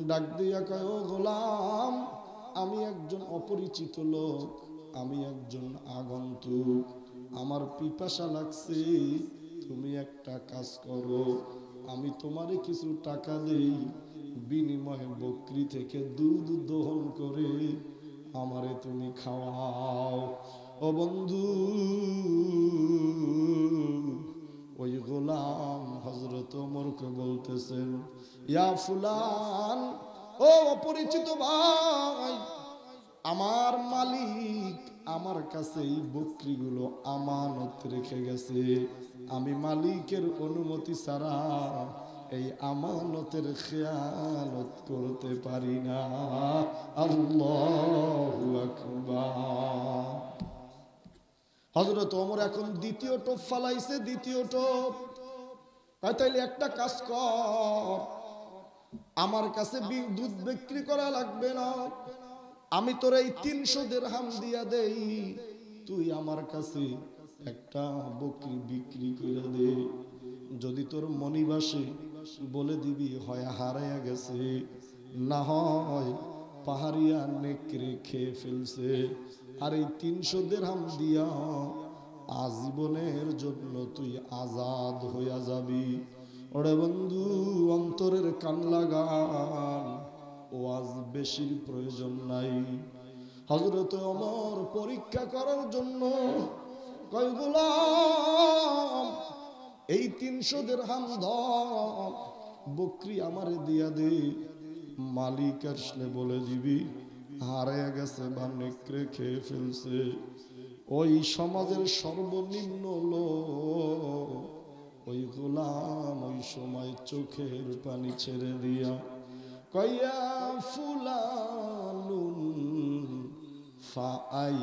ডাক দিয়া কয়, ও গোলাম, আমি একজন অপরিচিত লোক, আমি একজন আগন্তুক। আমার পিপাসা লাগছে, তুমি একটা কাজ করো। আমি তোমারে কিছু টাকা দেই, বিনিময়ে বকরি থেকে দুধ দহন করে আমারে তুমি খাওয়াও। ও বন্ধু, ওই গোলাম হজরত ওমরকে বলতেছেন ইয়া ফুলান, ও অপরিচিত ভাই, আমার মালিক আমার কাছে এই বকরিগুলো আমানত রেখে গেছে। আমি মালিকের অনুমতি ছাড়া এই আমানতের খেয়ালত করতে পারি না। আল্লাহু হজরত ওমর এখন দ্বিতীয় টোপ ফালাইছে, দ্বিতীয় টোপ। তাই তাইলে একটা কাজ কর আমার কাছে দুধ বিক্রি করা লাগবে না। আমি তোর এই তিনশো দেড়হাম দিয়া দেই। তুই আমার কাছে একটা বকরি বিক্রি করে দে। যদি তোর মনিবাসে বলে দিবি, হয় হারাইয়া গেছে, না হয় পাহাড়িয়া নেকড়ে খেয়ে ফেলছে। আর এই তিনশো দেড়হাম দিয়া আজীবনের জন্য তুই আজাদ হইয়া যাবি। ওরে বন্ধু, অন্তরের কান লাগান ও আজ বেশির প্রয়োজন নাই। হজরত অমর পরীক্ষা করার জন্য কয় এই তিনশো দেড়হাম ধন বকরি আমারে দিয়া দে। মালিক আসলে বলে দিবি, হারিয়ে গেছে বা নেকড়ে খেয়ে ফেলছে। ওই সমাজের সর্বনিম্ন লোক ওই গোলাম ওই সময় চোখের পানি ছেড়ে দিয়া কয়া ফাআইনাল্লাহ।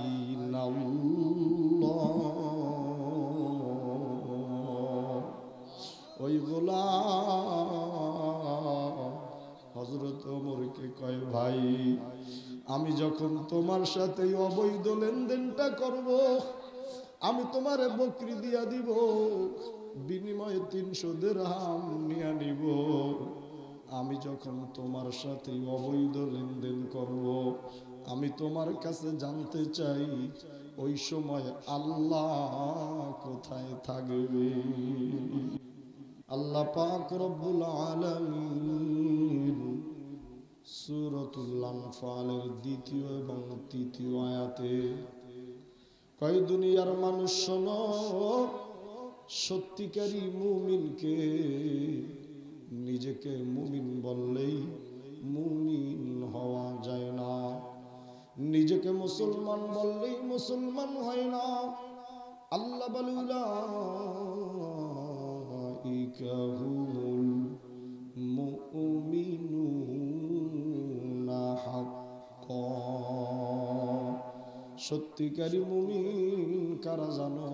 ওই গোলাম হজরত ওমরকে কয়, ভাই, আমি যখন তোমার সাথে অবৈধ লেনদেনটা করব, আমি তোমারে বকরি দিয়া দিব। বিনিময়ে তিনশো দেড়হাম নিয়ে নিব। আমি যখন তোমার সাথে অবৈধ লেনদেন করব, আমি তোমার কাছে জানতে চাই, ওই সময় আল্লাহ কোথায় থাকবে? আল্লাহ পাক রব্বুল আলামিন সূরাতুল আনফালের দ্বিতীয় এবং তৃতীয় আয়াতে, কয় দুনিয়ার মানুষ শোনো সত্যিকারী মুমিনকে নিজেকে মুমিন বললেই মুমিন হওয়া যায় না। নিজেকে মুসলমান বললেই মুসলমান হয় না। আল্লাহ বলুলা সত্যিকারী মুমিন কারা জানো?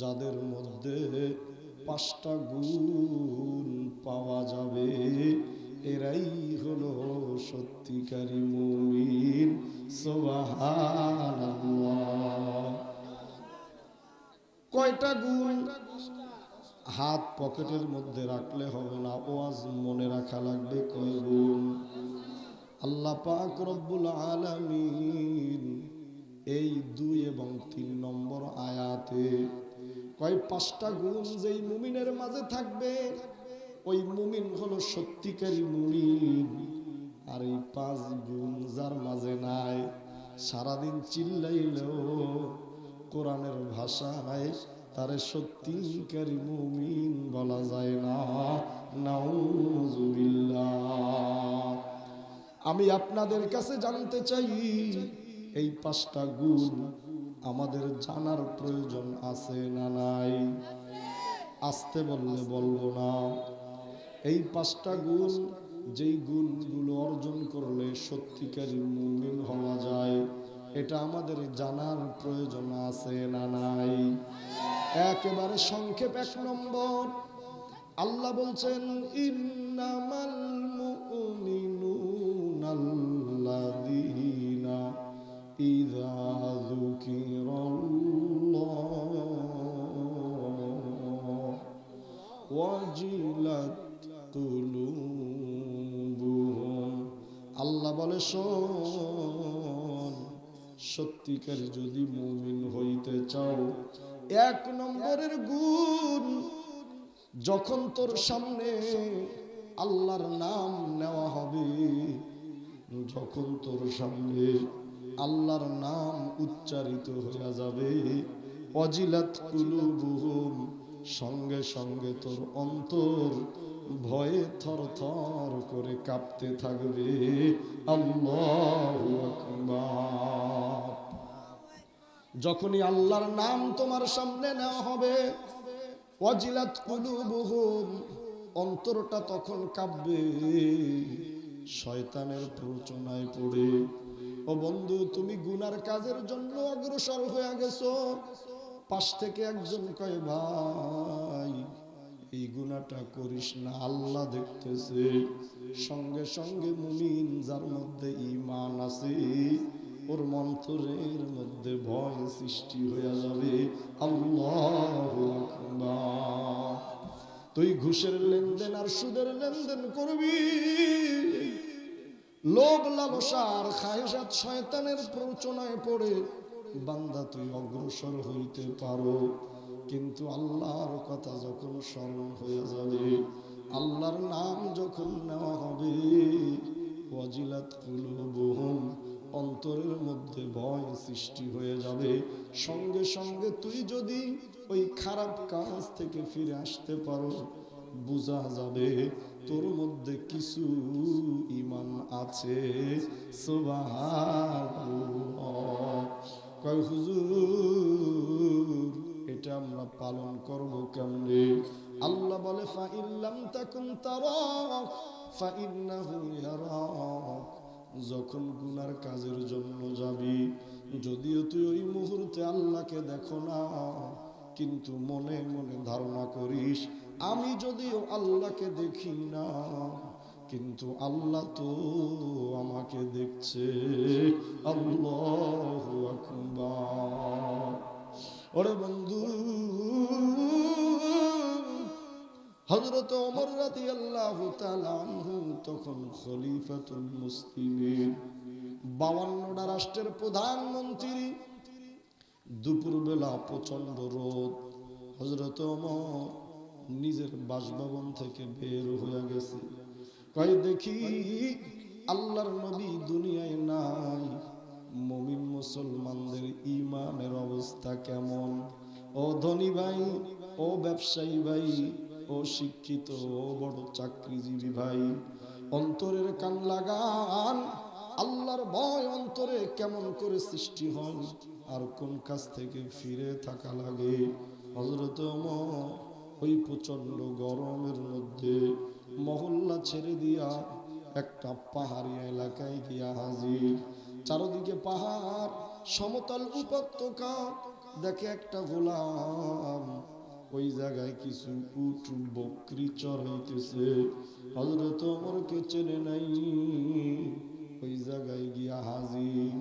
যাদের মধ্যে পাঁচটা গুণ পাওয়া যাবে, এরাই হলো সত্যিকারী মুমিন। কয়টা গুণ? হাত পকেটের মধ্যে রাখলে হবে না, ওয়াজ মনে রাখা লাগবে কয় গুণ? আল্লাহ পাক রব্বুল আলামিন এই দুই এবং তিন নম্বর আয়াতে কয়, পাঁচটা গুণ যেই মুমিনের মাঝে থাকবে, ওই মুমিন হলো সত্যিকারী মুমিন। আর এই পাঁচ গুণ যার মাঝে নাই, সারাদিন চিল্লাইলেও কোরআনের ভাষায় তারে সত্যিকারী মুমিন বলা যায় না। আমি আপনাদের কাছে জানতে চাই, এই পাঁচটা গুণ আমাদের জানার প্রয়োজন আছে না নাই? আসতে বললে বলব না। এই পাঁচটা গুণ, যেই গুণগুলো অর্জন করলে সত্যিকারী মুমিন হওয়া যায়, এটা আমাদের জানার প্রয়োজন আছে না নাই? একেবারে সংক্ষেপ এক নম্বর। আল্লাহ বলছেন, ইন্নামাল ওয়াজিলাত কুলুবুহুম। আল্লাহ বলে, শোন, সত্যিকার যদি মুমিন হইতে চাও, এক নম্বরের গুণ, যখন তোর সামনে আল্লাহর নাম নেওয়া হবে, যখন তোর সামনে আল্লাহর নাম উচ্চারিত হয়ে যাবে অজিলাত কুলুবুহুম। সঙ্গে সঙ্গে তোর অন্তর ভয়ে থর থর করে কাঁপতে থাকবে। যখনই আল্লাহর নাম তোমার সামনে নেওয়া হবে অজিলাত কুলুবুহুম, অন্তরটা তখন কাঁপবে। শয়তানের প্রচনায় পড়ে। ও বন্ধু, তুমি গুনার কাজের জন্য অগ্রসর হয়ে গেছো। পাশ থেকে একজন কয়, ভাই, এই গুনাহটা করিস না, আল্লাহ দেখতেছে। সঙ্গে সঙ্গে মুমিন যার মধ্যে ইমান আছে, ওর মন্থরের মধ্যে ভয় সৃষ্টি হয়ে যাবে। আল্লাহু তুই ঘুষের লেনদেন আর সুদের লেনদেন করবি। লোভ লালসার খায়সাত শয়তানের প্রচনায় পড়ে বান্দা তুই অগ্রসর হইতে পারো। কিন্তু আল্লাহর কথা যখন স্মরণ হয়ে যাবে, আল্লাহর নাম যখন নেওয়া হবে কুলুবুহুম, অন্তরের মধ্যে ভয় সৃষ্টি হয়ে যাবে। সঙ্গে সঙ্গে তুই যদি ওই খারাপ কাজ থেকে ফিরে আসতে পারো, বোঝা যাবে তোর মধ্যে কিছু ইমান আছে। সুবহানাল্লাহ। কয়, হুজুর, এটা আমরা পালন করব কেমনে? আল্লাহ বলে, ফা ইল্লাম তাকুন তারাক ফা ইন্নাহু ইয়ারাক যখন গুনার কাজের জন্য যাবি, যদিও তুই ওই মুহূর্তে আল্লাহকে দেখো না, কিন্তু মনে মনে ধারণা করিস, আমি যদিও আল্লাহকে দেখি না কিন্তু আল্লাহ তো আমাকে দেখছে। আল্লাহ ওরে বন্ধু হজরত ওমর রাতি আল্লাহ তখন খলিফাতুল মুসলিমের বাউান্নটা রাষ্ট্রের প্রধানমন্ত্রী। দুপুরবেলা প্রচণ্ড রোদ। হজরত ওমর নিজের বাসভবন থেকে বের হয়ে গেছে। কয় দেখি আল্লাহর নবী দুনিয়ায় নাই। মমিন মুসলমানদের ইমানের অবস্থা কেমন? ও ধনী ভাই, ও ব্যবসায়ী ভাই, ও শিক্ষিত, ও বড় চাকরিজীবী ভাই, অন্তরের কান লাগান। আল্লাহর ভয় অন্তরে কেমন করে সৃষ্টি হয়? আর কোন কাজ থেকে ফিরে থাকা লাগে? হজরত ওই প্রচণ্ড গরমের মধ্যে মহল্লা ছেড়ে দিয়া একটা পাহাড়ি এলাকায় গিয়া হাজির। চারদিকে পাহাড়, সমতল উপত্যকা, দেখে একটা গোলাম। ওই জায়গায় কিছু উট, বকরি চড়াইতেছে। হজরত ওমরকে চেনে নাই। ওই জায়গায় গিয়া হাজির।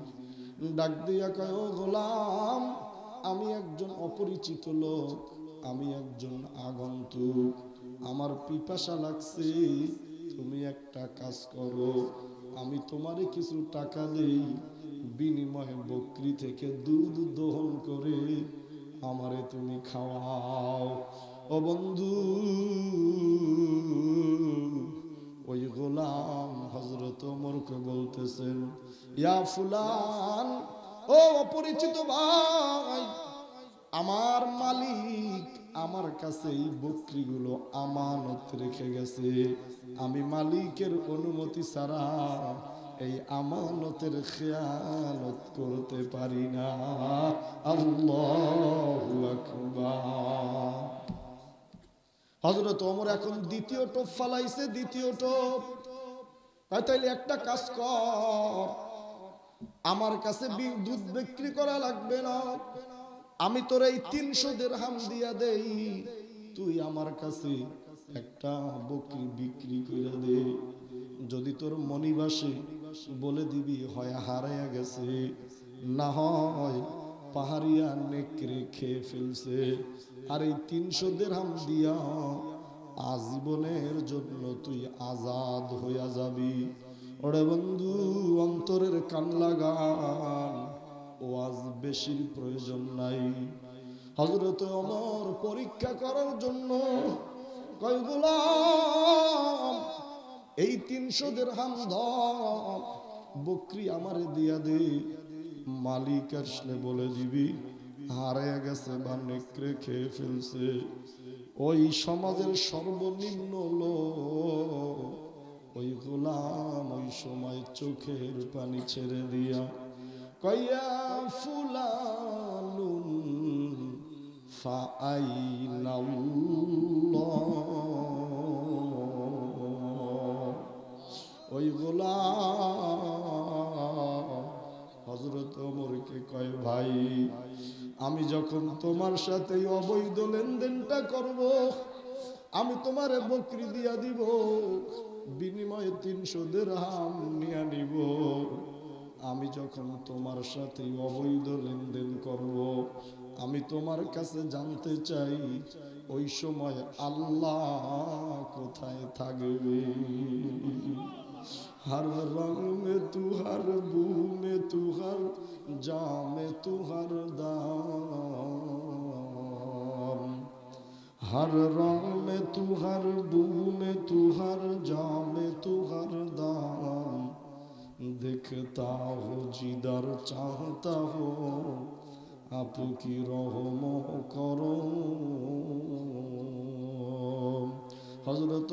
ডাক দিয়া কয়, "ও গোলাম, আমি একজন অপরিচিত লোক, আমি একজন আগন্তুক। আমার পিপাসা লাগছে, তুমি একটা কাজ করো। আমি তোমারে কিছু টাকা দেই, বিনিময়ে বকরি থেকে দুধ দহন করে আমারে তুমি খাওয়াও। ও বন্ধু, ওই গোলাম হজরত ওমরকে বলতেছেন, ইয়া ফুলান, ও অপরিচিত ভাই, আমার মালিক আমার কাছে এই বকরিগুলো আমানত রেখে গেছে। আমি মালিকের অনুমতি ছাড়া এই আমানতের খেয়ালত করতে পারি না। হজরত ওমর এখন দ্বিতীয় টোপ ফালাইছে, দ্বিতীয় টোপ। তাইলে একটা কাজ কর। আমার কাছে বি- দুধ বিক্রি করা লাগবে না। আমি তোর এই তিনশো দেড়হাম দিয়া দেই, তুই আমার কাছে একটা বকরি বিক্রি করে দে। যদি তোর মনিবাসে বলে দিবি, হয় হারাইয়া গেছে, না হয় পাহাড়িয়া নেকড়ে খেয়ে ফেলছে। আর এই তিনশো দেড়হাম দিয়া আজীবনের জন্য তুই আজাদ হইয়া যাবি। ওরে বন্ধু, অন্তরের কান লাগান ওয়াজ বেশির প্রয়োজন নাই। হজরত অমর পরীক্ষা করার জন্য এই তিনশো দেড়হাম ধন বকরি আমারে দিয়া দে। মালিক আসলে বলে দিবি হারে গেছে বা নেকড়ে খেয়ে ফেলছে। ওই সমাজের সর্বনিম্ন লোক, ওই গোলাম ওই সময় চোখের পানি ছেড়ে দিয়া কয়া ফাআইনাল্লাহ। ওই গোলাম হজরত ওমরকে কয়, ভাই, আমি যখন তোমার সাথে অবৈধ লেনদেনটা করব, আমি তোমারে বকরি দিয়া দিব, বিনিময়ে তিনশো দেড়হাম নিয়ে নিব। আমি যখন তোমার সাথে এই অবৈধ লেনদেন করব আমি তোমার কাছে জানতে চাই ওই সময় আল্লাহ কোথায় থাকবে हर रंग में तू हर बू में तू हर जा में तू हर दाम हर रंग में तू हर बू में तू हर जा में तू हर दाम দেখতা হো জিদার চাহতা হো آپ কি রহম کرو হজরত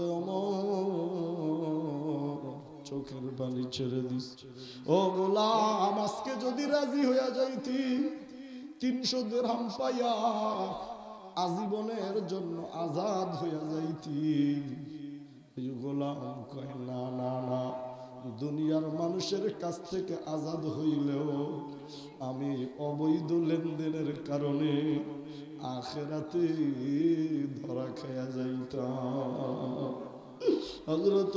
চোখের পানি ছেড়ে দিস। ও গোলাম, আজকে যদি রাজি হইয়া যাইতি, তিনশো দেড় পাইয়া আজীবনের জন্য আজাদ হইয়া যাইতি। গোলাম কয়, না না না। দুনিয়ার মানুষের কাছ থেকে আজাদ হইলেও আমি অবৈধ লেনদেনের কারণে আখেরাতে ধরা খেয়া যাইতাম। হজরত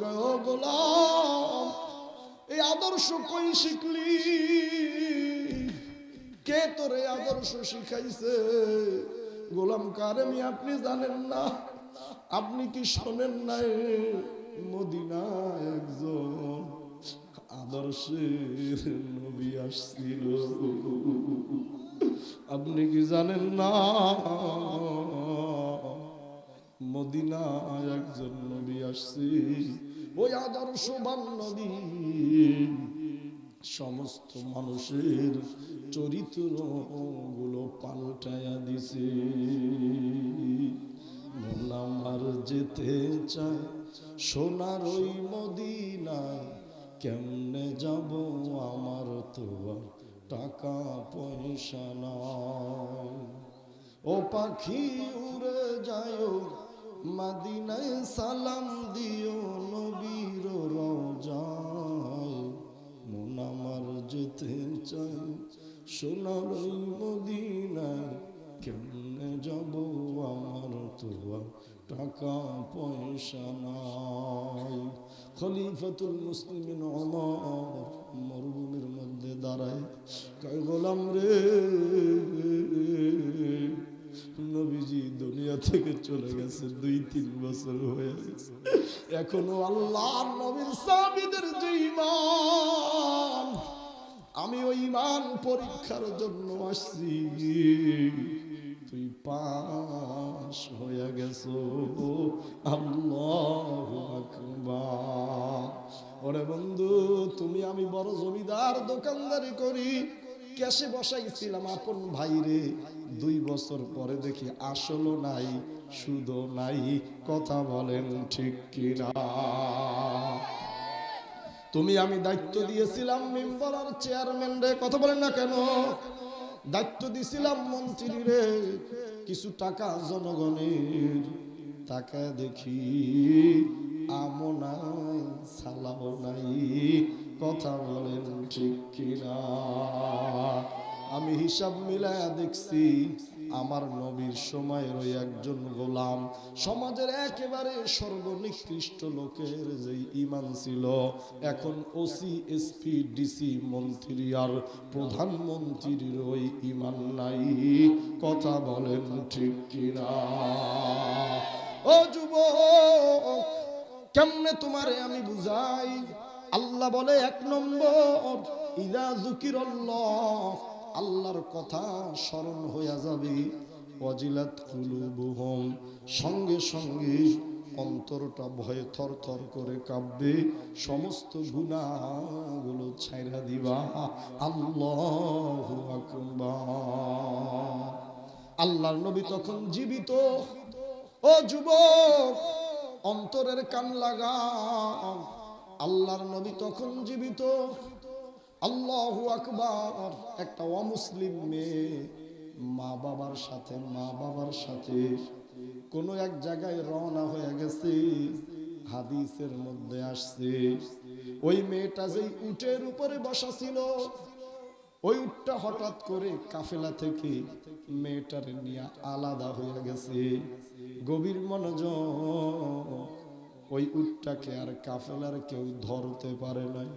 কয় গোলাম, এই আদর্শ কই শিখলি? কে তোর এই আদর্শ শিখাইছে? গোলাম কারেমি আপনি জানেন না। আপনি কি শোনেন নাই একজন আদর্শের নবী আসছিল। আপনি কি জানেন না? মদিনায় একজন নবী আসছে ওই আদর্শবান নবী সমস্ত মানুষের চরিত্রগুলো পাল্টায়া দিছে যেতে চায়, সোনার ওই মদিনায় কেমনে যাব আমার তো টাকা পয়সা নাই? ও পাখি উড়ে যায়, মাদিনায় সালাম দিও নবীর রওজায় মন আমার যেতে চাই সোনার ওই খলিফাতুল মুসলিমিন অমর মরুভূমির মধ্যে দাঁড়ায়। কয়, গোলাম রে, নবীজি দুনিয়া থেকে চলে গেছে, দুই, তিন বছর হয়ে গেছে। এখনও আল্লাহ নবীর সাবিদের যে ইমান আমি ওই ইমান পরীক্ষার জন্য আসছি। তুই পাশ হয়ে গেছো। আল্লাহ ওরে বন্ধু, তুমি আমি বড় জমিদার, দোকানদারি করি। ক্যাশে বসাইছিলাম আপন ভাইরে। দুই বছর পরে দেখি আসলও নাই, সুদও নাই, কথা বলেন ঠিক কিনা। তুমি আমি দায়িত্ব দিয়েছিলাম মেম্বার আর চেয়ারম্যান রে, কথা বলেন না কেন? দায়িত্ব দিছিলাম মন্ত্রী রে, কিছু টাকা জনগণের টাকা দেখি, আমও নাই সালাও নাই, কথা বলেন ঠিক কিনা? আমি হিসাব মিলায়া দেখছি আমার নবীর সময়ের ওই একজন গোলাম, সমাজের একেবারে সর্বনিকৃষ্ট লোকের যে ইমান ছিল, এখন ওসি, এসপি, ডিসি মন্ত্রী আর প্রধানমন্ত্রীর ওই ইমান নাই। কথা বলেন ঠিক কিনা? ও যুবক, কেমনে তোমারে আমি বুঝাই? আল্লাহ বলে এক নম্বর, ইদা জুকিরল্লাহ আল্লাহর কথা স্মরণ হইয়া যাবে। অজিলাত কুলুবুহুম, সঙ্গে সঙ্গে অন্তরটা ভয়ে থর থর করে কাঁপবে। সমস্ত গুণাগুলো ছাইরা দিবা। আল্লাহ আল্লাহর নবী তখন জীবিত। ও যুবক, অন্তরের কান লাগা আল্লাহর নবী তখন জীবিত। আল্লাহ আকবার। একটা অমুসলিম মেয়ে মা বাবার সাথে, মা বাবার সাথে কোন এক জায়গায় রওনা হয়ে গেছে, হাদিসের মধ্যে আসছে, ওই মেয়েটা যেই উটের উপরে বসা ছিল, ওই উটটা হঠাৎ করে কাফেলা থেকে মেয়েটার নিয়ে আলাদা হয়ে গেছে। গভীর মনোযোগ, ওই উটটাকে আর কাফেলার কেউ ধরতে পারে নাই।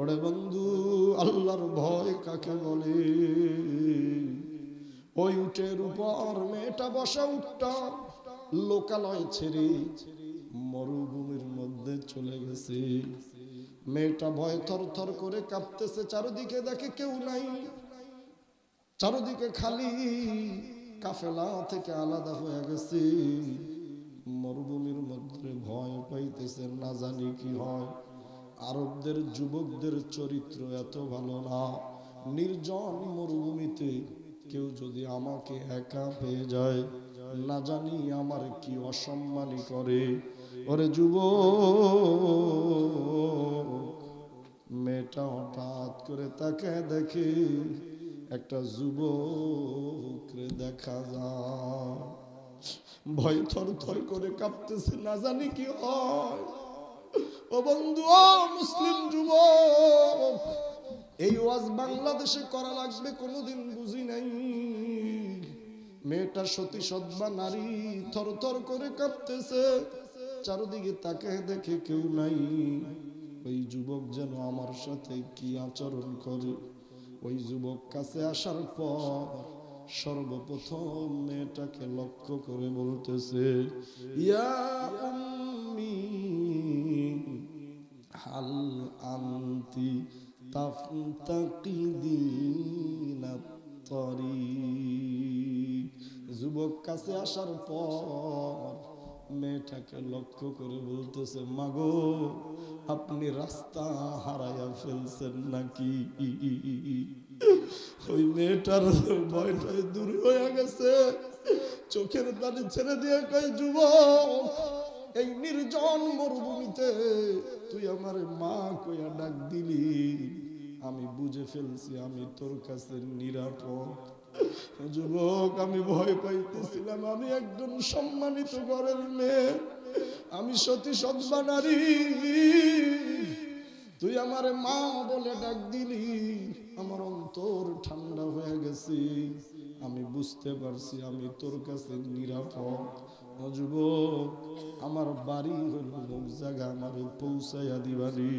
ওরে বন্ধু, আল্লাহর ভয় কাকে বলে? ওই উটের উপর মেয়েটা বসা উটটা লোকালয় ছেড়ে মরুভূমির মধ্যে চলে গেছে। মেয়েটা ভয় থর থর করে কাঁপতেছে, চারদিকে দেখে কেউ নাই। চারদিকে খালি কাফেলা থেকে আলাদা হয়ে গেছে। মরুভূমির মধ্যে ভয় পাইতেছে, না জানি কি হয়। আরবদের, যুবকদের চরিত্র এত ভালো না। নির্জন মরুভূমিতে কেউ যদি আমাকে একা পেয়ে যায়, না জানি আমার কি অসম্মানী করে। ওরে যুবক, মেয়েটা হঠাৎ করে তাকে দেখে একটা যুবকরে দেখা যায়। ভয় থর থর করে কাঁপতেছে, না জানি কি হয়। ও বন্ধু, ও মুসলিম যুবক, এই ওয়াজ বাংলাদেশে করা লাগবে, কোনোদিন বুঝি নাই। মেয়েটা সতী সদ্মা নারী থর থর করে কাঁপতেছে, চারদিকে তাকে দেখে কেউ নাই। ওই যুবক যেন আমার সাথে কি আচরণ করে। ওই যুবক কাছে আসার পর সর্বপ্রথম মেয়েটাকে লক্ষ্য করে বলতেছে, ইয়া উম্মি হাল আন্তি তরিক যুবক কাছে আসার পর মেয়েটাকে লক্ষ্য করে বলতেছে, মাগো, আপনি রাস্তা হারাইয়া ফেলছেন নাকি? ওই মেয়েটার ভয়টাই দূর হয়ে গেছে। চোখের পানি ছেড়ে দিয়ে কই যুবক, এই নির্জন মরুভূমিতে তুই আমার মা কইয়া ডাক দিলি। আমি বুঝে ফেলছি আমি তোর কাছে নিরাপদ। যুবক, আমি ভয় পাইতেছিলাম, আমি একজন সম্মানিত ঘরের মেয়ে। আমি সতী সদ্মা নারী। তুই আমার মা বলে ডাক দিলি। আমার অন্তর ঠান্ডা হয়ে গেছে। আমি বুঝতে পারছি আমি তোর কাছে নিরাপদ। আমার বাড়ি হইল মুখ জায়গা, আমার পৌঁছাইয়া দিবারি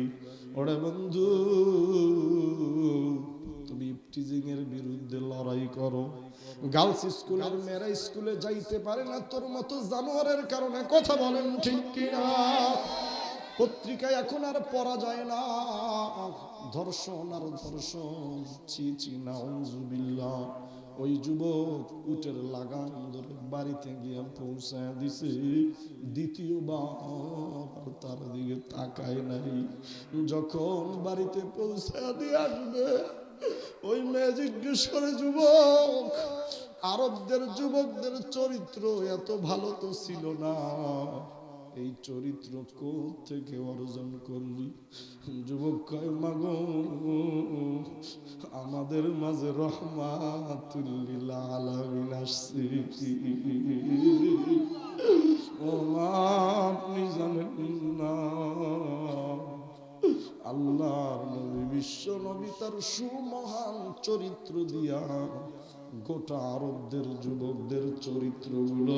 ওরে বন্ধু, তুমি টিজিং এর বিরুদ্ধে লড়াই করো। গার্লস স্কুলের মেয়েরা স্কুলে যাইতে পারে না, তোর মতো জানোয়ারের কারণে কথা বলেন ঠিক কিনা? পত্রিকায় এখন আর পড়া যায় না। ধর্ষণ আর ধর্ষণ চি চি নাউজুবিল্লাহ। ওই যুবক উটের লাগাম ধরে বাড়িতে গিয়ে পৌঁছায় দিছে। দ্বিতীয়বার তার দিকে তাকায় নাই। যখন বাড়িতে পৌঁছায় দিয়ে আসবে, ওই মেয়ে জিজ্ঞেস করে, যুবক, আরবদের যুবকদের চরিত্র এত ভালো তো ছিল না। এই চরিত্র থেকে অর্জন করলি। যুবক কয়, মাগো, আমাদের মাঝে রহমাতুল্লিল আলামিন আসছে। ও মা, আপনি জানেন না, আল্লাহর নবী, বিশ্ব নবী তার সুমহান চরিত্র দিয়া গোটা আরবদের, যুবকদের চরিত্রগুলো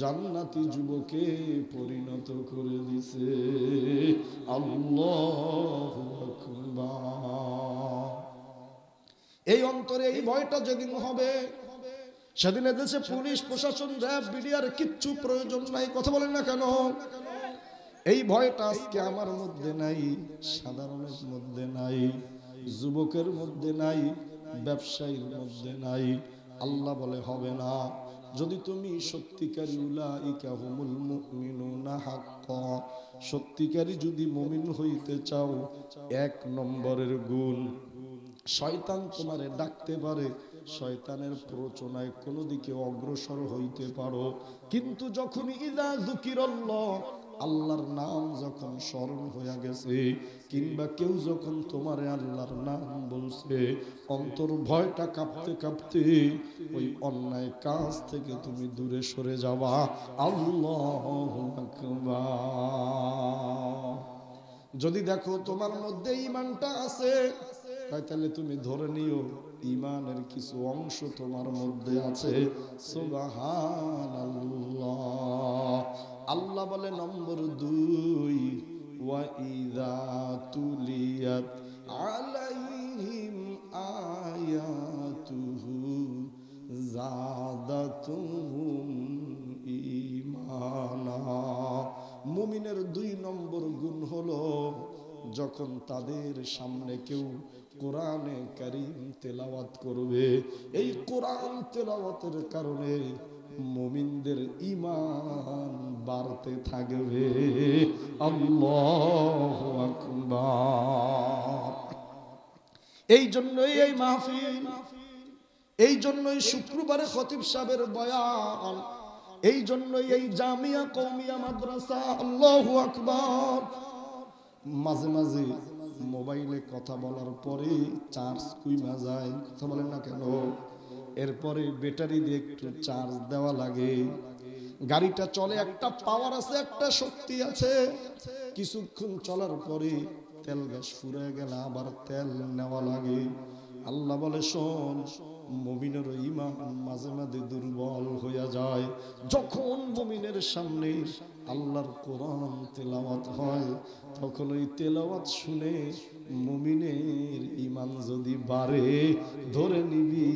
জান্নাতি যুবকে পরিণত করে দিছে। আল্লাহ এই অন্তরে এই ভয়টা যেদিন হবে, সেদিন দেশে পুলিশ, প্রশাসন, র্যাব, বিডিআর কিচ্ছু প্রয়োজন নাই, কথা বলেন না কেন? এই ভয়টা আজকে আমার মধ্যে নাই, সাধারণের মধ্যে নাই, যুবকের মধ্যে নাই ব্যবসায়ীর মধ্যে নাই। আল্লাহ বলে, হবে না। যদি তুমি সত্যিকারী উলাইকা মুমিনুনা হাক্কা, সত্যিকারী যদি মুমিন হইতে চাও, এক নম্বরের গুণ, শয়তান তোমারে ডাকতে পারে, শয়তানের প্ররোচনায় কোনো দিকে অগ্রসর হইতে পারো। কিন্তু যখন ইদা যুকিরাল্লাহ আল্লাহর নাম যখন স্মরণ হয়ে গেছে, কিংবা কেউ যখন তোমারে আল্লাহর নাম বলছে, অন্তর ভয়টা কাঁপতে কাঁপতে ওই অন্যায় কাজ থেকে তুমি দূরে সরে যাবা আল্লাহ যদি দেখো তোমার মধ্যে ইমানটা আছে তাহলে তুমি ধরে নিও ইমানের কিছু অংশ তোমার মধ্যে আছে। সুবহানাল্লাহ। আল্লাহ বলে নম্বর দুই ওয়াইদা তুলিয়াত আলাইহিম আয়াতুহু জাদাতুহুম ঈমানা। মুমিনের দুই নম্বর গুণ হলো যখন তাদের সামনে কেউ কোরআনে কারিম তেলাওয়াত করবে, এই কোরআন তেলাওয়াতের কারণে মুমিনদের ইমান বাড়তে থাকবে। এই জন্যই এই মাহফিল, এই জন্যই শুক্রবারে খতিব সাহেবের বয়ান, এই জন্যই এই জামিয়া কৌমিয়া মাদ্রাসা, আল্লাহ আকবার। মাঝে মাঝে মোবাইলে কথা বলার পরে চার্জ কুইমা যায়, কথা বলেন না কেন? এরপরে ব্যাটারি দিয়ে একটু চার্জ দেওয়া লাগে। গাড়িটা চলে, একটা পাওয়ার আছে, একটা শক্তি আছে। কিছুক্ষণ চলার পরে তেল গ্যাস ফুরে গেলে, আবার তেল নেওয়া লাগে। আল্লাহ বলে, শোন, মমিনের ইমান মাঝে মাঝে দুর্বল হইয়া যায়। যখন মমিনের সামনে আল্লাহর কোরআন তেলাওয়াত হয়, তখন ওই তেলাওয়াত শুনে মুমিনের ইমান যদি বাড়ে, ধরে নিবি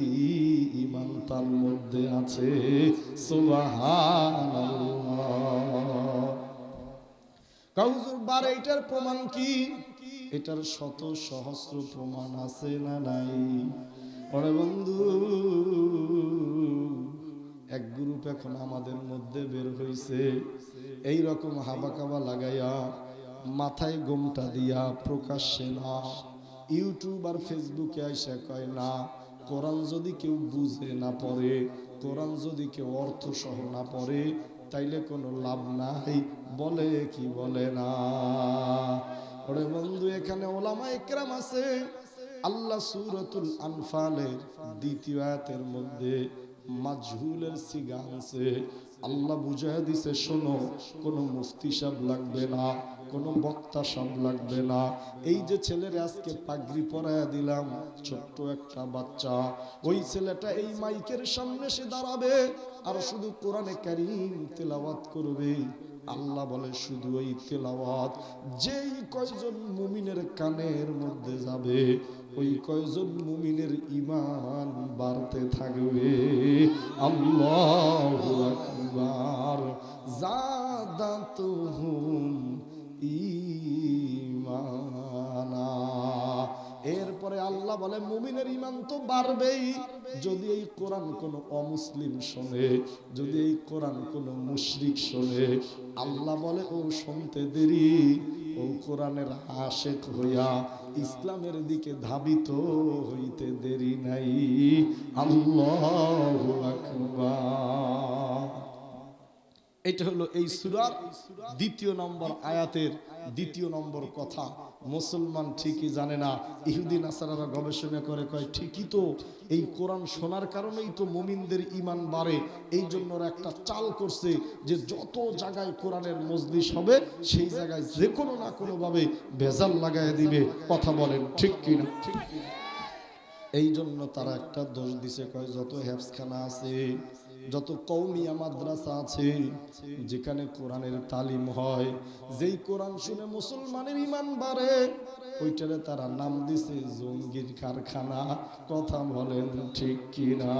ইমান তার মধ্যে আছে। এটার প্রমাণ কি? এটার শত সহস্র প্রমাণ আছে না নাই? বন্ধু, এক গ্রুপ এখন আমাদের মধ্যে বের হইছে। এই রকম হাবা কাবা লাগাইয়া, মাথায় গোমটা দিয়া প্রকাশ্যে না ইউটিউব আর ফেসবুকে আইসা কয়, না, কোরআন যদি কেউ বুঝে না পড়ে, কোরআন যদি কেউ অর্থ সহ না পড়ে, তাইলে কোনো লাভ নাই। বলে কি বলে না? ওরে বন্ধু, এখানে ওলামা একরাম আছে। আল্লাহ সুরতুল আনফালের দ্বিতীয় আয়াতের মধ্যে মাজহুলের সিগা আছে। আল্লাহ বুঝাই দিছে, শোনো, কোনো মুফতি সাহেব লাগবে না, কোনো বক্তা সব লাগবে না। এই যে ছেলের আজকে পাগড়ি পরাইয়া দিলাম, ছোট্ট একটা বাচ্চা, ওই ছেলেটা এই মাইকের সামনে সে দাঁড়াবে আর শুধু কোরআনে কারিম তেলাওয়াত করবে। আল্লাহ বলে, শুধু এই তেলাওয়াত, যেই কয়জন মুমিনের কানের মধ্যে যাবে, ওই কয়জন মুমিনের ইমান বাড়তে থাকবে। আল্লাহ আকবার। জাদাতুহুম ইমান আল্লাহ বলে, মুমিনের ইমান তো বাড়বেই। যদি এই কোরআন কোনো অমুসলিম শোনে, যদি এই কোরআন কোনো মুশরিক শোনে, আল্লাহ বলে, ও শুনতে দেরি, ও কোরআনের আশেক হইয়া ইসলামের দিকে ধাবিত হইতে দেরি নাই। আল্লাহ আকবার। এটা হলো এই সুরার দ্বিতীয় নম্বর আয়াতের দ্বিতীয় নম্বর কথা। মুসলমান ঠিকই জানে না ইহুদিন আসারারা গবেষণা করে কয় ঠিকই তো এই কোরআন শোনার কারণেই তো মুমিনদের ইমান বাড়ে। এই জন্য একটা চাল করছে যে যত জায়গায় কোরআনের মজলিস হবে সেই জায়গায় যে কোনো না কোনোভাবে ভেজাল লাগায় দিবে। কথা বলেন ঠিক কিনা? ঠিক এই জন্য তারা একটা দোষ দিছে কয় যত হেফসখানা আছে যত কৌমিয়া মাদ্রাসা আছে, যেখানে কোরআনের তালিম হয়, যেই কোরআন শুনে মুসলমানের ইমান বাড়ে, ওইটারে তারা নাম দিছে জঙ্গির কারখানা। কথা বলেন ঠিক কিনা?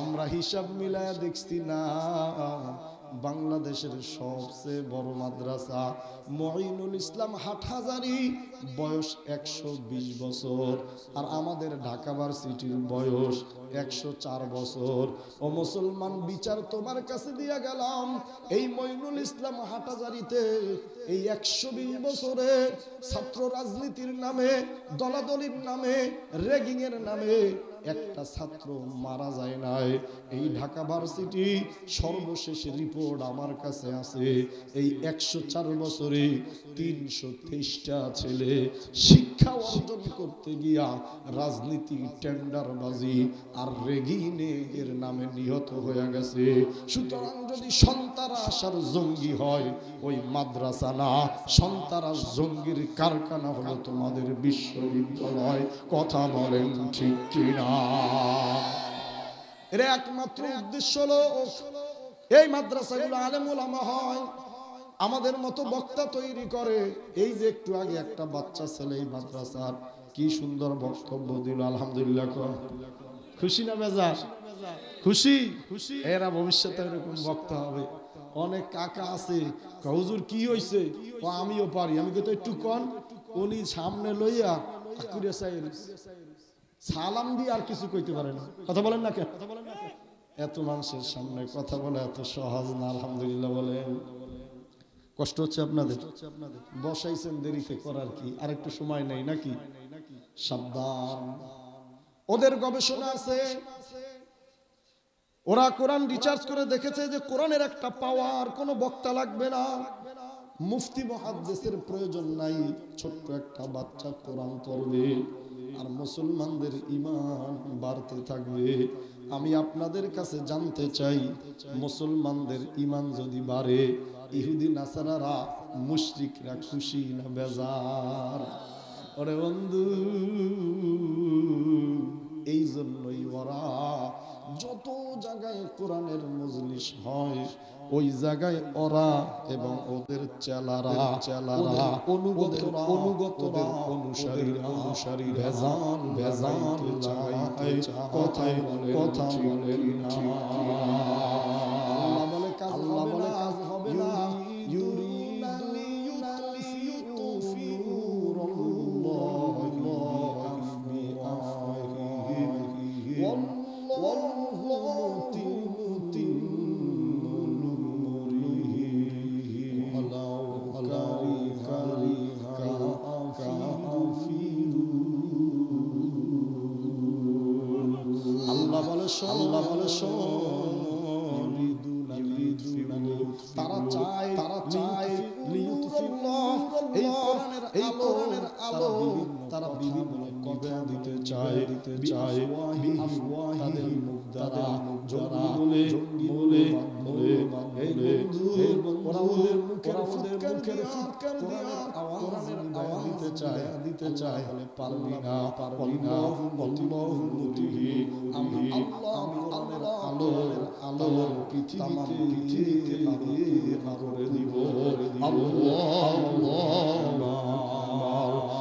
আমরা হিসাব মিলায় দেখছি না। বাংলাদেশের সবচেয়ে বড় মাদ্রাসা মঈনুল ইসলাম হাটহাজারি। বয়স একশো বিশ বছর। আর আমাদের ঢাকা ভার্সিটির বয়স একশো চার বছর। ও মুসলমান বিচার তোমার কাছে দিয়া গেলাম। এই মঈনুল ইসলাম হাটাজারিতে এই একশো বিশ বছরে ছাত্র রাজনীতির নামে, দলাদলির নামে রেগিং এর নামে একটা ছাত্র মারা যায় নাই। এই ঢাকা ভার্সিটি সর্বশেষ রিপোর্ট আমার কাছে আছে। এই একশো চার বছরে তিনশো তেইশটা ছেলে শিক্ষা অর্জন করতে গিয়া রাজনীতি টেন্ডারবাজি আর রেগিনে এর নামে নিহত হয়ে গেছে। সুতরাং যদি সন্তারা আসার জঙ্গি হয়, ওই মাদ্রাসা না। সন্তারা জঙ্গির কারখানা হলো তোমাদের বিশ্ববিদ্যালয়। কথা বলেন ঠিক কিনা? এর একমাত্র উদ্দেশ্য হলো, এই মাদ্রাসাগুলো আলেমুলামা হয়, আমাদের মতো বক্তা তৈরি করে। এই যে একটু আগে একটা বাচ্চা ছেলে এই মাদ্রাসার, কি সুন্দর বক্তব্য দিল, আলহামদুলিল্লাহ খুশি না বেজা খুশি? খুশি? এরা ভবিষ্যতে এরকম বক্তা হবে। অনেক কাকা আছে। হুজুর, কি হইছে? ও আমিও পারি। আমি তো একটু কন। উনি সামনে লইয়া আকুরে সালাম দিয়ে আর কিছু কইতে পারে না। কথা বলেন না কেন? এত মানুষের সামনে কথা বলে এত সহজ না, আলহামদুলিল্লাহ বলেন। কষ্ট হচ্ছে আপনাদের? বসাইছেন দেরিতে করার কি? আর একটু সময় নেই নাকি? সাবধান। ওদের গবেষণা আছে। ওরা কোরআন রিচার্জ করে দেখেছে যে কোরআনের একটা পাওয়ার কোনো বক্তা লাগবে না। মুফতি মহাদ্দেশের প্রয়োজন নাই, ছোট্ট একটা বাচ্চা কোরআন পড়বে আর মুসলমানদের ইমান বাড়তে থাকবে। আমি আপনাদের কাছে জানতে চাই, মুসলমানদের ইমান যদি বাড়ে, ইহুদি নাসারারা মুশরিকরা খুশি না বেজার? ওরে বন্ধু, এই জন্যই ওরা যত জায়গায় কোরআনের মজলিস হয় ওই জায়গায় ওরা এবং ওদের চেলারা চেলারা অনুগত অনুগতরা অনুসারী অনুসারী ভেজান ভেজান কথায় কথা পারবি না পারবি না আল্লাহু মুতিহি আমি আল্লাহ আমি কোরআনের আলো আলো পৃথিবীতে পৃথিবীতে করে দিব আল্লাহ আল্লাহ